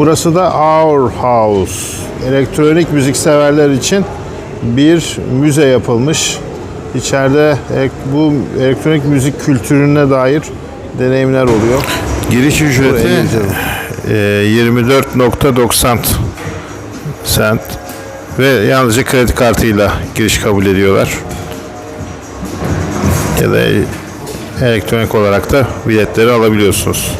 Burası da Our House. Elektronik müzik severler için bir müze yapılmış. İçeride bu elektronik müzik kültürüne dair deneyimler oluyor. Giriş ücreti Buraya geçelim. e, 24.90 sent ve yalnızca kredi kartıyla giriş kabul ediyorlar. Ya da elektronik olarak da biletleri alabiliyorsunuz.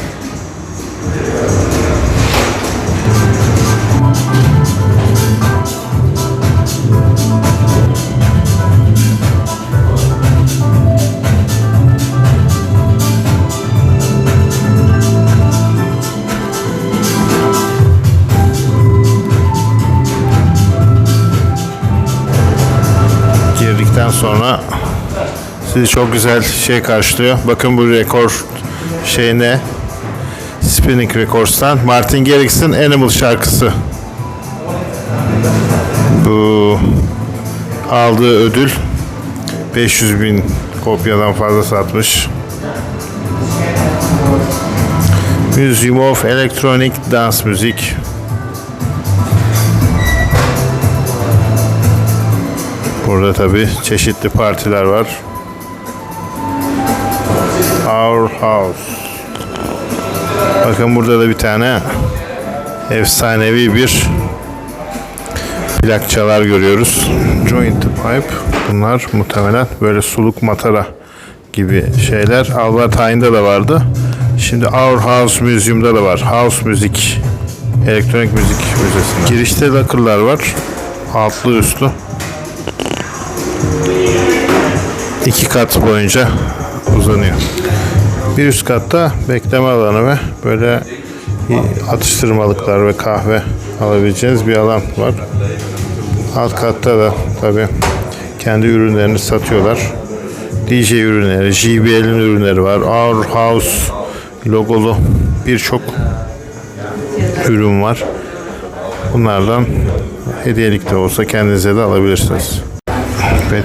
Sizi çok güzel şey karşılıyor. Bakın bu rekor şey ne? Spinning Records'tan Martin Garrix'in Animal şarkısı. Bu aldığı ödül 500 bin kopyadan fazla satmış. Museum of Electronic Dance Music. Burada tabi çeşitli partiler var. Our House. Bakın burada da bir tane efsanevi bir plakçalar görüyoruz. Joint Pipe. Bunlar muhtemelen böyle suluk matara gibi şeyler. Albert Einstein'da da vardı. Şimdi Our House Museum'da da var. House Müzik. Elektronik Müzik Müzesi'nde. Girişte lakırlar var. Altlı üstlü. iki kat boyunca uzanıyor. Bir üst katta bekleme alanı ve böyle atıştırmalıklar ve kahve alabileceğiniz bir alan var. Alt katta da tabi kendi ürünlerini satıyorlar. DJ ürünleri, JBL'in ürünleri var. Our House logolu birçok ürün var. Bunlardan hediyelik de olsa kendinize de alabilirsiniz. Ve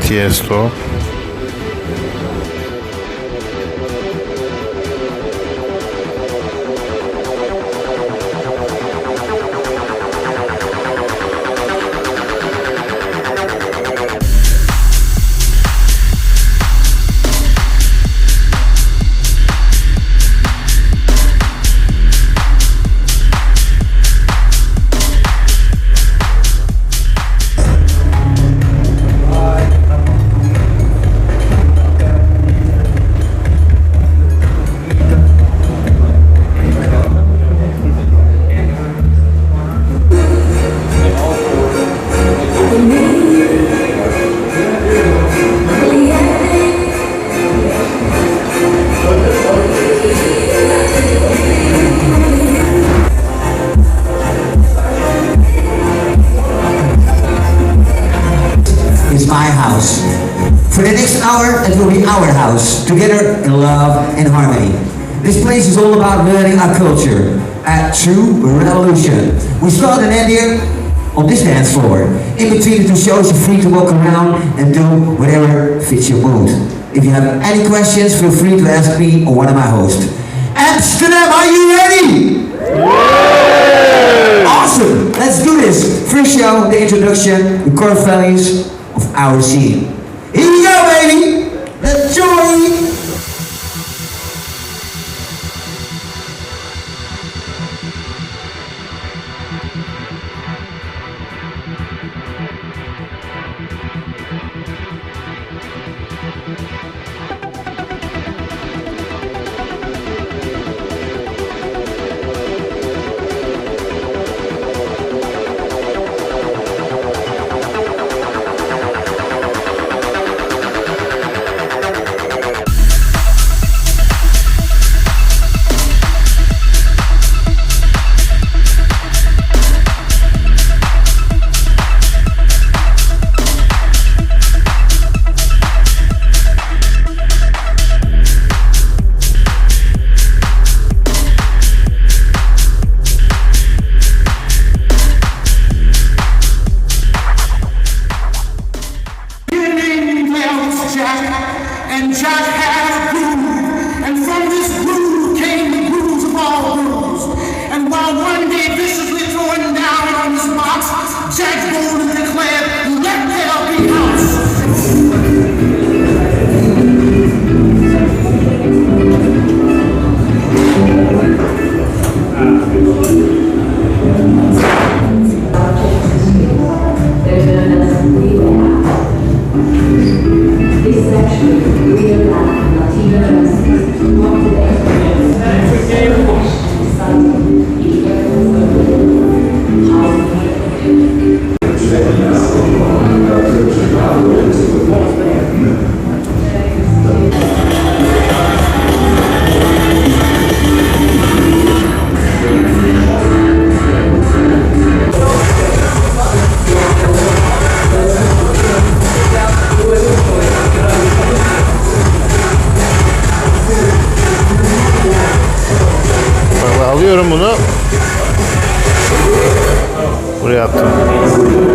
and harmony. This place is all about learning our culture, a true revolution. We start and end here on this dance floor. In between the two shows, you're free to walk around and do whatever fits your mood. If you have any questions, feel free to ask me or one of my hosts. Amsterdam, are you ready? Awesome! Let's do this. First show, the introduction, the core values of our scene. Here we go, baby! Let's join! Alıyorum bunu. Buraya attım.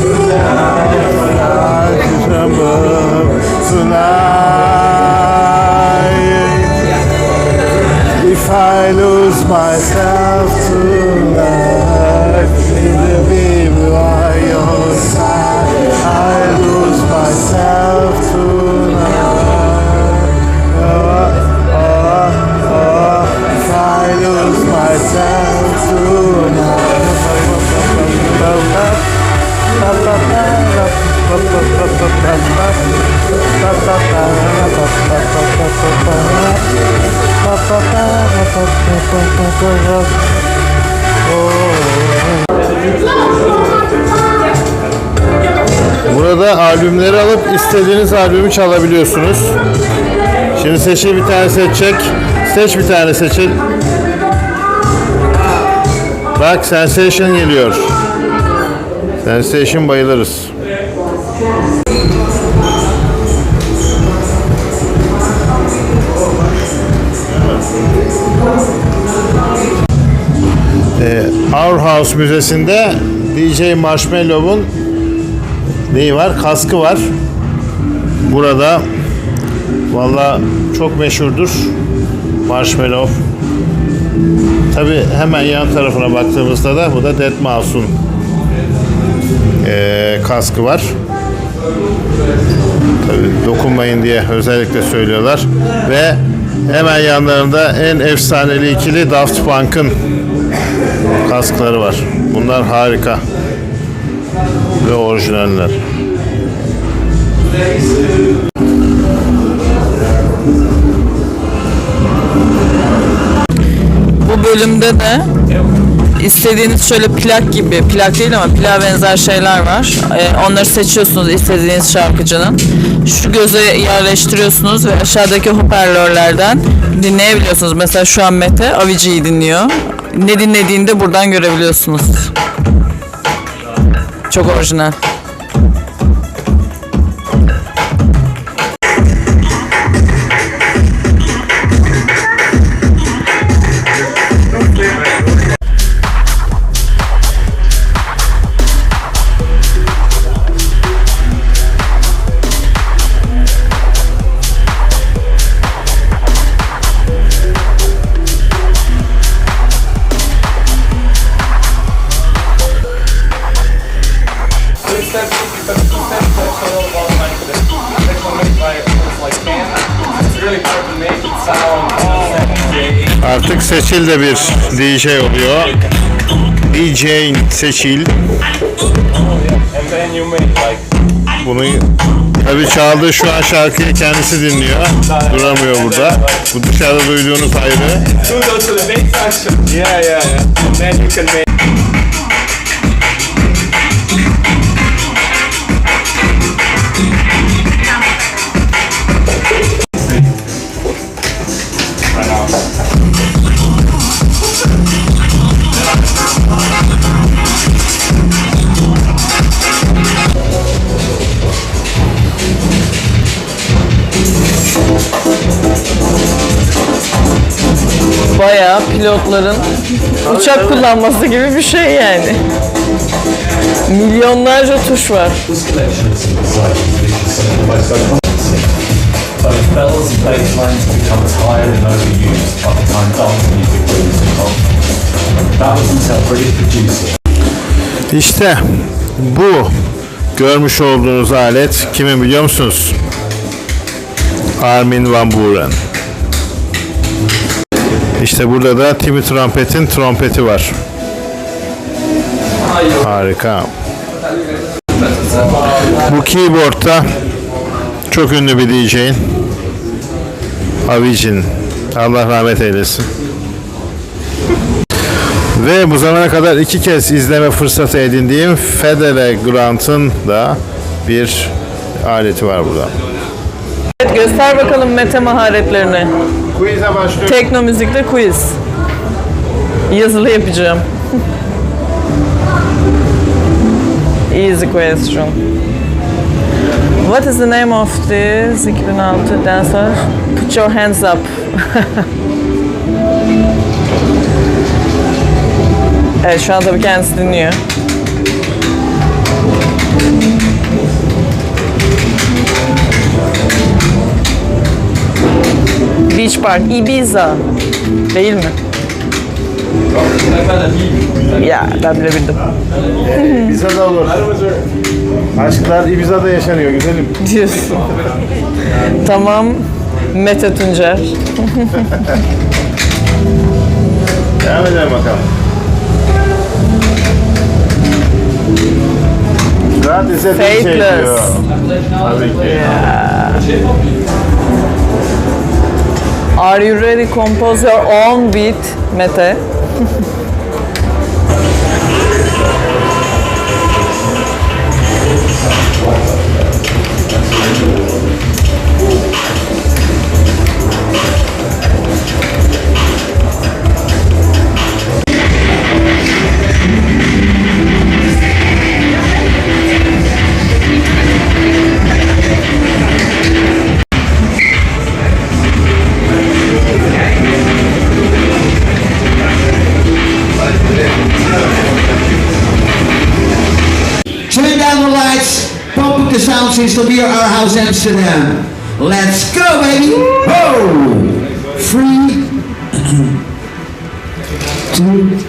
I lose myself Burada albümleri alıp istediğiniz albümü çalabiliyorsunuz. Şimdi Seçil bir tane seçecek. Seç bir tane Seçil. Bak Sensation geliyor. Sensation bayılırız. Ee, Our House Müzesi'nde DJ Marshmallow'un neyi var? Kaskı var. Burada Valla çok meşhurdur Marshmallow. Tabi hemen yan tarafına baktığımızda da bu da Dead Mouse'un eee, kaskı var. Tabi dokunmayın diye özellikle söylüyorlar. Ve hemen yanlarında en efsaneli ikili Daft Punk'ın kaskları var. Bunlar harika. Ve orijinaller. Bu bölümde de istediğiniz şöyle plak gibi, plak değil ama plak benzer şeyler var. Ee, onları seçiyorsunuz istediğiniz şarkıcının. Şu göze yerleştiriyorsunuz ve aşağıdaki hoparlörlerden dinleyebiliyorsunuz. Mesela şu an Mete Avicii'yi dinliyor. Ne dinlediğini de buradan görebiliyorsunuz. Çok orijinal. Artık Seçil de bir DJ oluyor. DJ Seçil. Bunu tabii çaldığı şu an şarkıyı kendisi dinliyor. Duramıyor burada. Bu dışarıda duyduğunuz ayrı. Bayağı pilotların uçak kullanması gibi bir şey yani. Milyonlarca tuş var. İşte bu görmüş olduğunuz alet kimin biliyor musunuz? Armin van Buuren. İşte burada da Timmy Trumpet'in trompeti var. Harika. Bu keyboard'da çok ünlü bir DJ'in Avicii. Allah rahmet eylesin. Ve bu zamana kadar iki kez izleme fırsatı edindiğim Fedele Grant'ın da bir aleti var burada. Evet, göster bakalım Mete maharetlerini. Quiz'e başlıyor. Tekno müzikte quiz. Yazılı yapacağım. Easy question. What is the name of this 2006 dancer? Put your hands up. evet şu an tabii kendisi dinliyor. Beach Park, Ibiza. Değil mi? Ya ben bile bildim. Ibiza'da olur. Aşklar Ibiza'da yaşanıyor güzelim. Diyorsun. tamam. Mete Tuncer. Devam edelim bakalım. Rahat şey diyor. Tabii ki. Are you ready compose your own beat Mete? Sound system here at our house Amsterdam. Let's go, baby! Ho! Three, two,